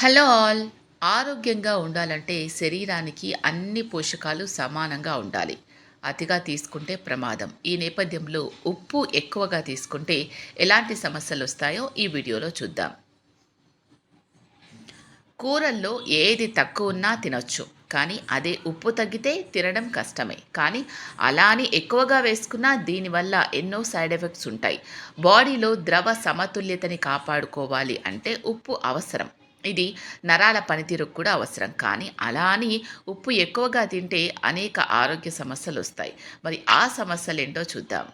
Hello all. ఆరోగ్యంగా ఉండాలంటే శరీరానికి అన్ని పోషకాలు సమానంగా ఉండాలి. అతిగా తీసుకుంటే ప్రమాదం. ఈ నేపథ్యంలో ఉప్పు ఎక్కువగా తీసుకుంటే ఎలాంటి సమస్యలు వస్తాయో ఈ వీడియోలో చూద్దాం. కూరల్లో ఏది తక్కువ ఉన్నా తినొచ్చు. కానీ అదే ఉప్పు తగ్గితే తినడం కష్టమే. కానీ అలా అని ఎక్కువగా వేసుకున్నా దీనివల్ల ఎన్నో సైడ్ ఎఫెక్ట్స్ ఉంటాయి. బాడీలో ద్రవ సమతుల్యతని కాపాడుకోవాలి అంటే ఉప్పు అవసరం. ఇది నరాల పనితీరుకు కూడా అవసరం. కానీ అలా అని ఉప్పు ఎక్కువగా తింటే అనేక ఆరోగ్య సమస్యలు వస్తాయి. మరి ఆ సమస్యలు ఏంటో చూద్దాం.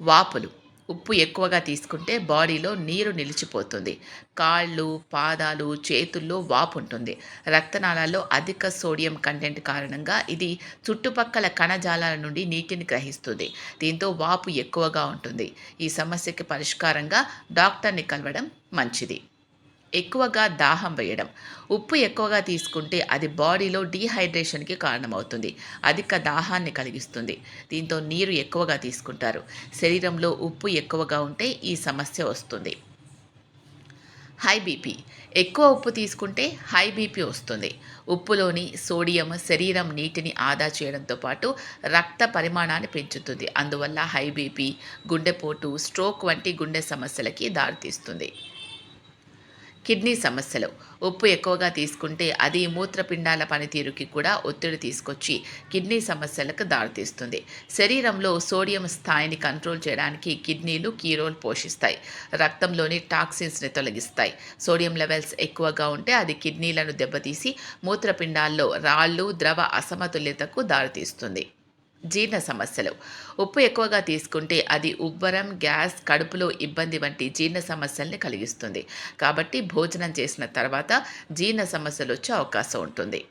వాపులు. ఉప్పు ఎక్కువగా తీసుకుంటే బాడీలో నీరు నిలిచిపోతుంది. కాళ్ళు పాదాలు చేతుల్లో వాపు ఉంటుంది. రక్తనాళాల్లో అధిక సోడియం కంటెంట్ కారణంగా ఇది చుట్టుపక్కల కణజాలాల నుండి నీటిని గ్రహిస్తుంది. దీంతో వాపు ఎక్కువగా ఉంటుంది. ఈ సమస్యకి పరిష్కారంగా డాక్టర్ని కలవడం మంచిది. ఎక్కువగా దాహం వేయడం. ఉప్పు ఎక్కువగా తీసుకుంటే అది బాడీలో డీహైడ్రేషన్కి కారణమవుతుంది. అధిక దాహాన్ని కలిగిస్తుంది. దీంతో నీరు ఎక్కువగా తీసుకుంటారు. శరీరంలో ఉప్పు ఎక్కువగా ఉంటే ఈ సమస్య వస్తుంది. High BP. ఎక్కువ ఉప్పు తీసుకుంటే హై బీపీ వస్తుంది. ఉప్పులోని సోడియం శరీరం నీటిని ఆదా చేయడంతో పాటు రక్త పరిమాణాన్ని పెంచుతుంది. అందువల్ల హై బీపీ గుండెపోటు స్ట్రోక్ వంటి గుండె సమస్యలకి దారితీస్తుంది. కిడ్నీ సమస్యలు. ఉప్పు ఎక్కువగా తీసుకుంటే అది మూత్రపిండాల పనితీరుకి కూడా ఒత్తిడి తీసుకొచ్చి కిడ్నీ సమస్యలకు దారితీస్తుంది. శరీరంలో సోడియం స్థాయిని కంట్రోల్ చేయడానికి కిడ్నీలు కీ రోల్ పోషిస్తాయి. రక్తంలోని టాక్సిన్స్ని తొలగిస్తాయి. సోడియం లెవెల్స్ ఎక్కువగా ఉంటే అది కిడ్నీలను దెబ్బతీసి మూత్రపిండాల్లో రాళ్ళు ద్రవ అసమతుల్యతకు దారితీస్తుంది. జీర్ణ సమస్యలు. ఉప్పు ఎక్కువగా తీసుకుంటే అది ఉబ్బరం గ్యాస్ కడుపులో ఇబ్బంది వంటి జీర్ణ సమస్యల్ని కలిగిస్తుంది. కాబట్టి భోజనం చేసిన తర్వాత జీర్ణ సమస్యలు వచ్చే అవకాశం ఉంటుంది.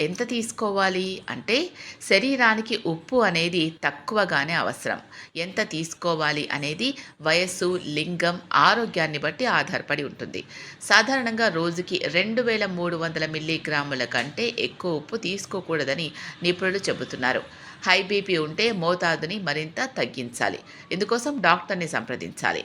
ఎంత తీసుకోవాలి? అంటే శరీరానికి ఉప్పు అనేది తక్కువగానే అవసరం. ఎంత తీసుకోవాలి అనేది వయస్సు లింగం ఆరోగ్యాన్ని బట్టి ఆధారపడి ఉంటుంది. సాధారణంగా రోజుకి రెండు వేల మూడు వందల మిల్లీగ్రాముల కంటే ఎక్కువ ఉప్పు తీసుకోకూడదని నిపుణులు చెబుతున్నారు. హై బీపీ ఉంటే మోతాదుని మరింత తగ్గించాలి. ఇందుకోసం డాక్టర్ని సంప్రదించాలి.